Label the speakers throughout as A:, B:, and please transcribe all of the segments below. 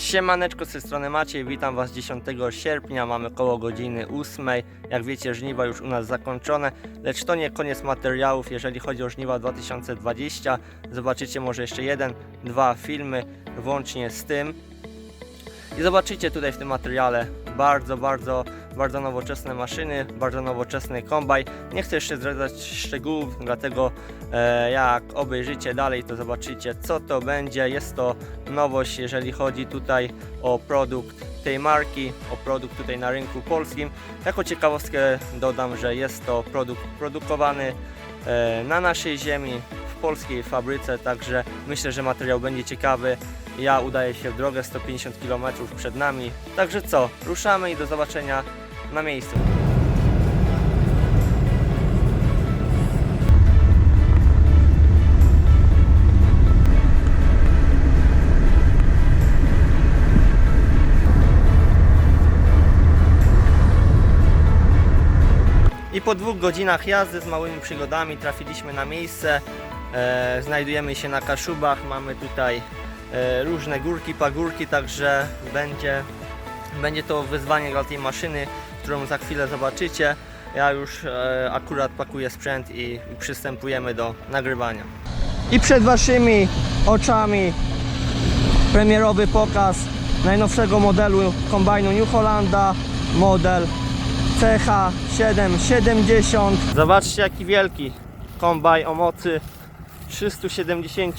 A: Siemaneczko, z tej strony Maciej, witam Was 10 sierpnia, mamy koło godziny 8. Jak wiecie, żniwa już u nas zakończone, lecz to nie koniec materiałów, jeżeli chodzi o żniwa 2020. Zobaczycie może jeszcze jeden, dwa filmy włącznie z tym. I zobaczycie tutaj w tym materiale bardzo, bardzo, bardzo nowoczesne maszyny, bardzo nowoczesny kombaj. Nie chcę jeszcze zdradzać szczegółów, dlatego e, jak obejrzycie dalej, to zobaczycie co to będzie. Jest to nowość, jeżeli chodzi tutaj o produkt tej marki, o produkt tutaj na rynku polskim. Jako ciekawostkę dodam, że jest to produkt produkowany e, na naszej ziemi, w polskiej fabryce, także myślę, że materiał będzie ciekawy. Ja udaję się w drogę 150 km przed nami. Także co, ruszamy i do zobaczenia na miejscu. I po dwóch godzinach jazdy z małymi przygodami trafiliśmy na miejsce. E, znajdujemy się na Kaszubach, mamy tutaj różne górki, pagórki, także będzie, będzie to wyzwanie dla tej maszyny, którą za chwilę zobaczycie. Ja już e, akurat pakuję sprzęt i, i przystępujemy do nagrywania. I przed Waszymi oczami premierowy pokaz najnowszego modelu kombajnu New Hollanda, model CH770. Zobaczcie jaki wielki kombaj o mocy 370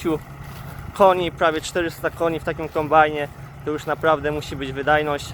A: koni, prawie 400 koni w takim kombajnie. To już naprawdę musi być wydajność.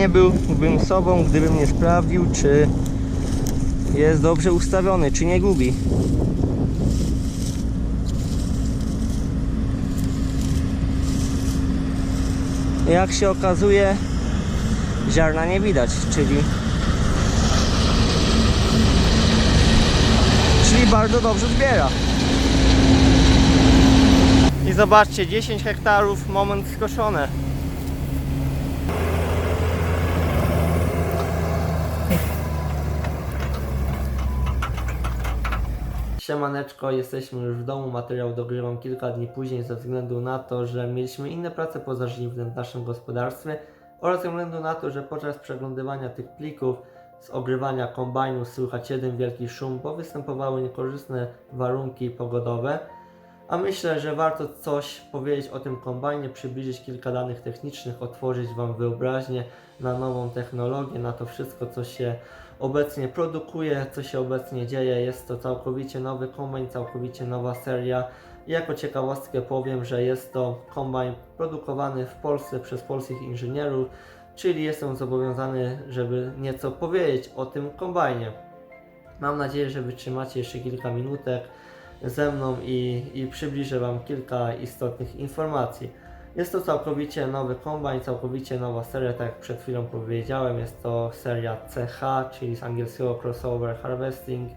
A: Nie byłbym sobą, gdybym nie sprawdził, czy jest dobrze ustawiony, czy nie gubi. Jak się okazuje, ziarna nie widać, czyli czyli bardzo dobrze zbiera. I zobaczcie, 10 hektarów, moment skoszone. Siemaneczko, jesteśmy już w domu, materiał dogrywam kilka dni później ze względu na to, że mieliśmy inne prace pozażniwne w naszym gospodarstwie oraz ze względu na to, że podczas przeglądywania tych plików z ogrywania kombajnu słychać jeden wielki szum, bo występowały niekorzystne warunki pogodowe. A myślę, że warto coś powiedzieć o tym kombajnie, przybliżyć kilka danych technicznych, otworzyć Wam wyobraźnię na nową technologię, na to wszystko, co się obecnie produkuje, co się obecnie dzieje. Jest to całkowicie nowy kombajn, całkowicie nowa seria. Jako ciekawostkę powiem, że jest to kombajn produkowany w Polsce przez polskich inżynierów, czyli jestem zobowiązany, żeby nieco powiedzieć o tym kombajnie. Mam nadzieję, że wytrzymacie jeszcze kilka minutek ze mną i, i przybliżę Wam kilka istotnych informacji. Jest to całkowicie nowy kombajn, całkowicie nowa seria, tak jak przed chwilą powiedziałem. Jest to seria CH, czyli z angielskiego Crossover Harvesting,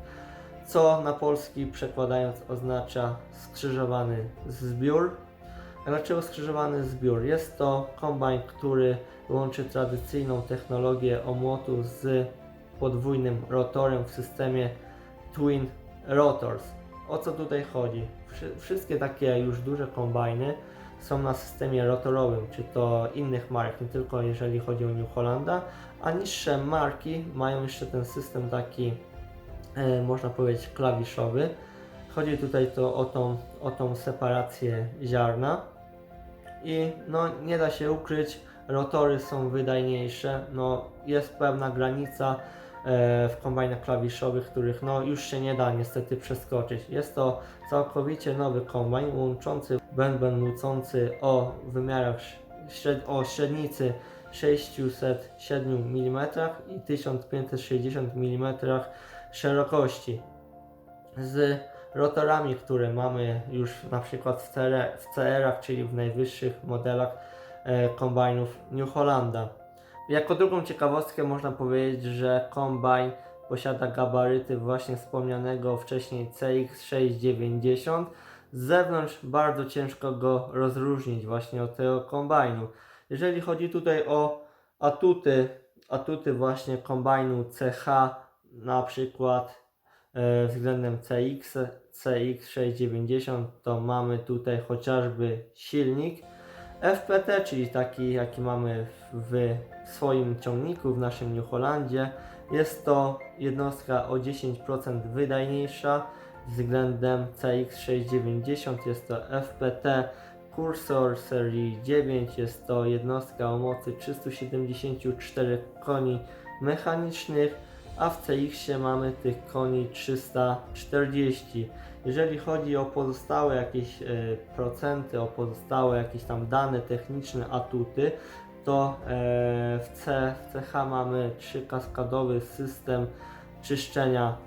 A: co na polski przekładając oznacza skrzyżowany zbiór. Dlaczego skrzyżowany zbiór? Jest to kombajn, który łączy tradycyjną technologię omłotu z podwójnym rotorem w systemie Twin Rotors. O co tutaj chodzi? Wszy- Wszystkie takie już duże kombajny są na systemie rotorowym, czy to innych mark, nie tylko jeżeli chodzi o New Hollanda, a niższe marki mają jeszcze ten system taki, e, można powiedzieć, klawiszowy. Chodzi tutaj to o tą, o tą separację ziarna i no nie da się ukryć, rotory są wydajniejsze, no jest pewna granica w kombajnach klawiszowych, których no już się nie da niestety przeskoczyć. Jest to całkowicie nowy kombajn łączący bęben nucący o wymiarach śred, o średnicy 607 mm i 1560 mm szerokości z rotorami, które mamy już na przykład w CR-ach, czyli w najwyższych modelach e, kombajnów New Hollanda. Jako drugą ciekawostkę można powiedzieć, że kombajn posiada gabaryty właśnie wspomnianego wcześniej CX690. Z zewnątrz bardzo ciężko go rozróżnić właśnie od tego kombajnu. Jeżeli chodzi tutaj o atuty, atuty właśnie kombajnu CH, na przykład e, względem CX, CX690, to mamy tutaj chociażby silnik FPT, czyli taki jaki mamy w, swoim ciągniku w naszym New Hollandzie. Jest to jednostka o 10% wydajniejsza względem CX690. Jest to FPT Cursor serii 9. Jest to jednostka o mocy 374 koni mechanicznych, a w CX mamy tych koni 340. Jeżeli chodzi o pozostałe jakieś e, procenty, o pozostałe jakieś tam dane techniczne, atuty, to e, w, C, w CH mamy trzykaskadowy system czyszczenia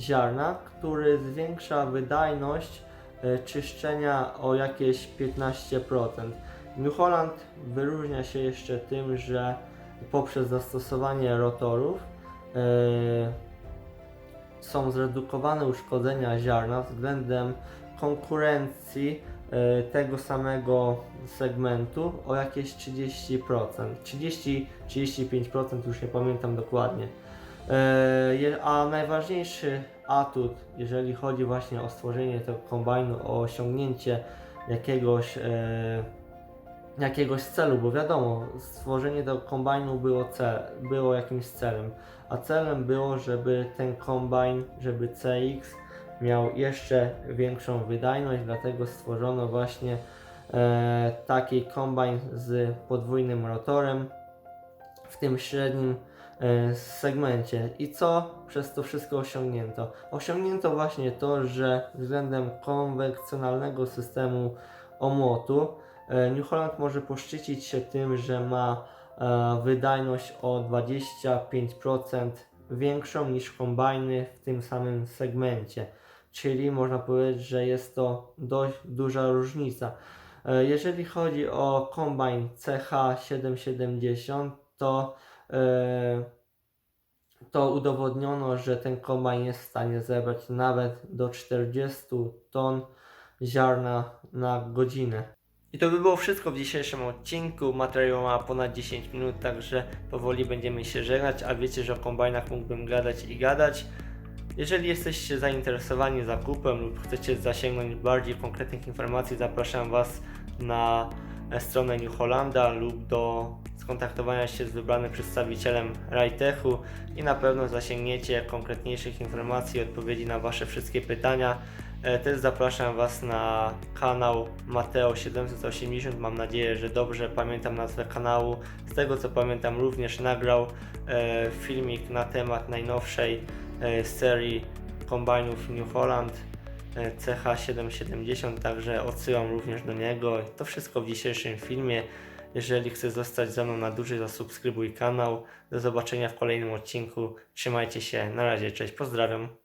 A: ziarna, który zwiększa wydajność e, czyszczenia o jakieś 15%. New Holland wyróżnia się jeszcze tym, że poprzez zastosowanie rotorów są zredukowane uszkodzenia ziarna względem konkurencji e, tego samego segmentu o jakieś 30%. 30-35% już nie pamiętam dokładnie. E, A najważniejszy atut, jeżeli chodzi właśnie o stworzenie tego kombajnu, o osiągnięcie jakiegoś, e, jakiegoś celu, bo wiadomo, stworzenie tego kombajnu było, cel, było jakimś celem, a celem było, żeby ten kombajn, żeby CX miał jeszcze większą wydajność, dlatego stworzono właśnie e, taki kombajn z podwójnym rotorem w tym średnim e, segmencie. I co przez to wszystko osiągnięto? Osiągnięto właśnie to, że względem konwencjonalnego systemu omłotu New Holland może poszczycić się tym, że ma e, wydajność o 25% większą niż kombajny w tym samym segmencie. Czyli można powiedzieć, że jest to dość duża różnica. E, Jeżeli chodzi o kombajn CH770, to, e, to udowodniono, że ten kombajn jest w stanie zebrać nawet do 40 ton ziarna na godzinę. I to by było wszystko w dzisiejszym odcinku. Materiał ma ponad 10 minut, także powoli będziemy się żegnać, a wiecie, że o kombajnach mógłbym gadać i gadać. Jeżeli jesteście zainteresowani zakupem lub chcecie zasięgnąć bardziej konkretnych informacji, zapraszam Was na stronę New Hollanda lub do skontaktowania się z wybranym przedstawicielem Rajtechu i na pewno zasięgniecie konkretniejszych informacji i odpowiedzi na Wasze wszystkie pytania. E, Też zapraszam Was na kanał Mateo780. Mam nadzieję, że dobrze pamiętam nazwę kanału. Z tego co pamiętam, również nagrał e, filmik na temat najnowszej e, serii kombajnów New Holland e, CH770, także odsyłam również do niego. To wszystko w dzisiejszym filmie. Jeżeli chcesz zostać ze mną na dłużej, zasubskrybuj kanał. Do zobaczenia w kolejnym odcinku. Trzymajcie się. Na razie, cześć, pozdrawiam.